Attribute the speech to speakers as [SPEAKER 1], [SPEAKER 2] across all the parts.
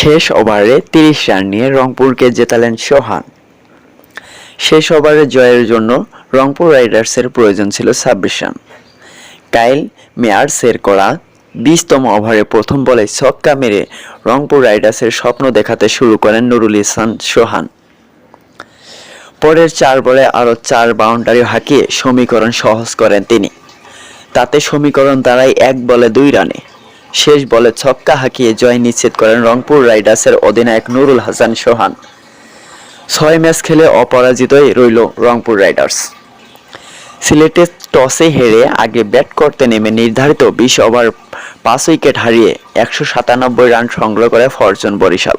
[SPEAKER 1] শেষ ওভারে তিরিশ রান নিয়ে রংপুরকে জেতালেন সোহান। শেষ ওভারে জয়ের জন্য রংপুর রাইডার্সের প্রয়োজন ছিল ছাব্বিশ রান। কাইল মেয়ার্সের করা বিশতম ওভারে প্রথম বলে ছক্কা মেরে রংপুর রাইডার্সের স্বপ্ন দেখাতে শুরু করেন নুরুল ইসলাম সোহান। পরের চার বলে আরও চার বাউন্ডারি হাঁকিয়ে সমীকরণ সহজ করেন তিনি। তাতে সমীকরণ দাঁড়ায় এক বলে দুই রানে। শেষ বলে ছক্কা হাঁকিয়ে জয় নিশ্চিত করেন রংপুর রাইডার্সের অধিনায়ক নুরুল হাসান সোহান। ছয় ম্যাচ খেলে অপরাজিতই রইল রংপুর রাইডার্স। সিলেটে টসে হেরে আগে ব্যাট করতে নেমে নির্ধারিত বিশ ওভার, পাঁচ উইকেট হারিয়ে একশো সাতানব্বই রান সংগ্রহ করে ফরচুন বরিশাল।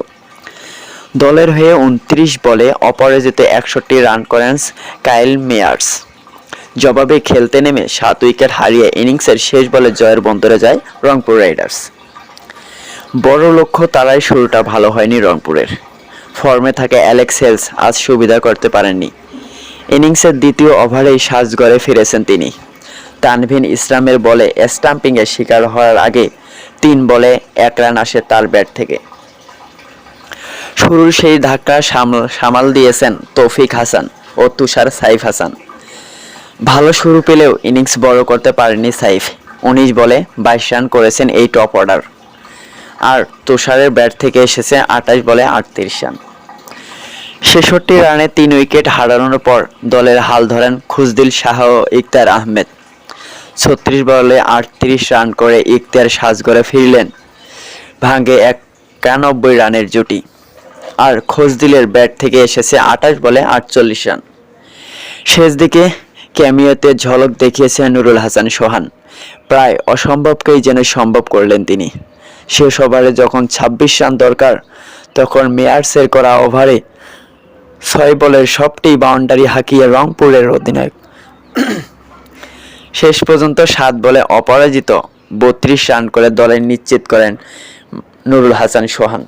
[SPEAKER 1] দলের হয়ে উনত্রিশ বলে অপরাজিত একষট্টি রান করেন কাইল মেয়ার্স। জবাবে খেলতে নেমে সাত উইকেট হারিয়ে ইনিংসের শেষ বলে জয়ের বন্দরে যায় রংপুর রাইডার্স। বড় লক্ষ্য তারাই শুরুটা ভালো হয়নি রংপুরের। ফর্মে থাকা অ্যালেক্স হেলস, আজ সুবিধা করতে পারেননি। ইনিংসের দ্বিতীয় ওভারেই সাজগড়ে ফিরেছেন তিনি। তানভিন ইসলামের বলে স্টাম্পিংয়ের শিকার হওয়ার আগে তিন বলে এক রান আসে তার ব্যাট থেকে। শুরুর সেই ধাক্কা সামাল দিয়েছেন তৌফিক হাসান ও তুষার সাইফ হাসান। ভালো শুরু পেলেও ইনিংস বড় করতে পারেনি সাইফ। উনিশ বলে বাইশ রান করেছেন এই টপ অর্ডার। আর তুষারের ব্যাট থেকে এসেছে আঠাশ বলে আটত্রিশ রান। ছেষট্টি রানে তিন উইকেট হারানোর পর দলের হাল ধরেন খুজদিল শাহ ও ইকতার আহমেদ। ছত্রিশ বলে আটত্রিশ রান করে ইকতার সাজগড়ে ফিরলেন ভাঙে একানব্বই রানের জুটি। আর খোঁজদিলের ব্যাট থেকে এসেছে আঠাশ বলে আটচল্লিশ রান। শেষ দিকে ক্যামিওতে ঝলক দেখিয়েছেন নুরুল হাসান সোহান। প্রায় অসম্ভবকেই যেন সম্ভব করলেন তিনি। শেষ ওভারে যখন ছাব্বিশ রান দরকার, তখন মেয়ার্সের করা ওভারে ছয় বলের সবটি বাউন্ডারি হাঁকিয়ে রংপুরের অধিনায়ক। শেষ পর্যন্ত সাত বলে অপরাজিত বত্রিশ রান করে দলের নিশ্চিত করেন নুরুল হাসান সোহান।